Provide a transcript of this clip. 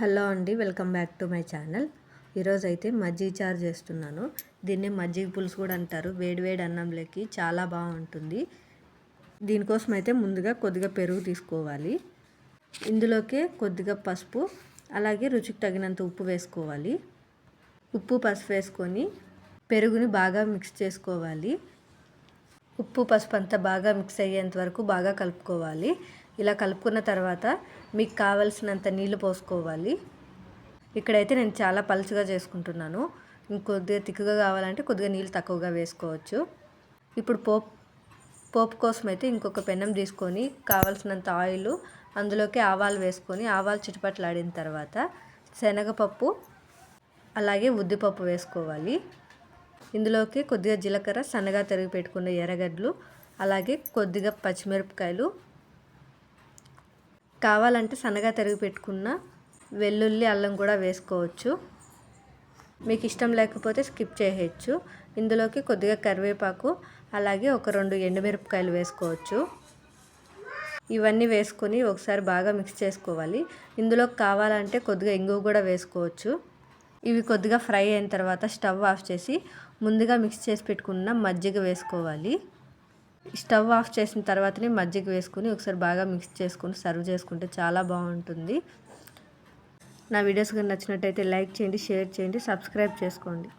Hello అండి welcome back to my channel. ఈరోజు అయితే మజ్జిగ చారు చేస్తున్నాను. దీన్ని మజ్జిగ పులుసు కూడా అంటారు. వేడివేడి అన్నంలోకి చాలా బాగుంటుంది. దీనికోసం అయితే ముందుగా కొద్దిగా పెరుగు తీసుకోవాలి. ఇందులోకే కొద్దిగా పసుపు అలాగే రుచికి తగినంత ఉప్పు వేసుకోవాలి. ఉప్పు పసుపు వేసుకొని పెరుగుని బాగా మిక్స్ చేసుకోవాలి. ఉప్పు పసుపు అంతా బాగా మిక్స్ అయ్యేంత వరకు బాగా కలుపుకోవాలి. ఇలా కలుపుకున్న తర్వాత మీకు కావలసినంత నీళ్ళు పోసుకోవాలి. ఇక్కడైతే నేను చాలా పలుచగా చేసుకుంటున్నాను. ఇంకొద్దిగా తిక్కుగా కావాలంటే కొద్దిగా నీళ్ళు తక్కువగా వేసుకోవచ్చు. ఇప్పుడు పోపు పోపు కోసం అయితే ఇంకొక పెన్నం తీసుకొని కావాల్సినంత ఆయిల్ అందులోకి ఆవాలు వేసుకొని ఆవాలు చిటపట్లాడిన తర్వాత శనగపప్పు అలాగే ఉద్దిపప్పు వేసుకోవాలి. ఇందులోకి కొద్దిగా జీలకర్ర సన్నగా తరిగి పెట్టుకున్న ఎర్రగడ్డలు అలాగే కొద్దిగా పచ్చిమిరపకాయలు కావాలంటే సన్నగా తరిగి పెట్టుకున్న వెల్లుల్లి అల్లం కూడా వేసుకోవచ్చు. మీకు ఇష్టం లేకపోతే స్కిప్ చేయవచ్చు ఇందులోకి కొద్దిగా కరివేపాకు అలాగే ఒక రెండు ఎండుమిరపకాయలు వేసుకోవచ్చు. ఇవన్నీ వేసుకొని ఒకసారి బాగా మిక్స్ చేసుకోవాలి. ఇందులో కావాలంటే కొద్దిగా ఇంగువ కూడా వేసుకోవచ్చు. ఇవి కొద్దిగా ఫ్రై అయిన తర్వాత స్టవ్ ఆఫ్ చేసి ముందుగా మిక్స్ చేసి పెట్టుకున్న మజ్జిగ వేసుకోవాలి. స్టవ్ ఆఫ్ చేసిన తర్వాతనే మజ్జిగ వేసుకుని ఒకసారి బాగా మిక్స్ చేసుకుని సర్వ్ చేసుకుంటే చాలా బాగుంటుంది. నా వీడియోస్ కానీ నచ్చినట్టయితే లైక్ చేయండి షేర్ చేయండి సబ్స్క్రైబ్ చేసుకోండి.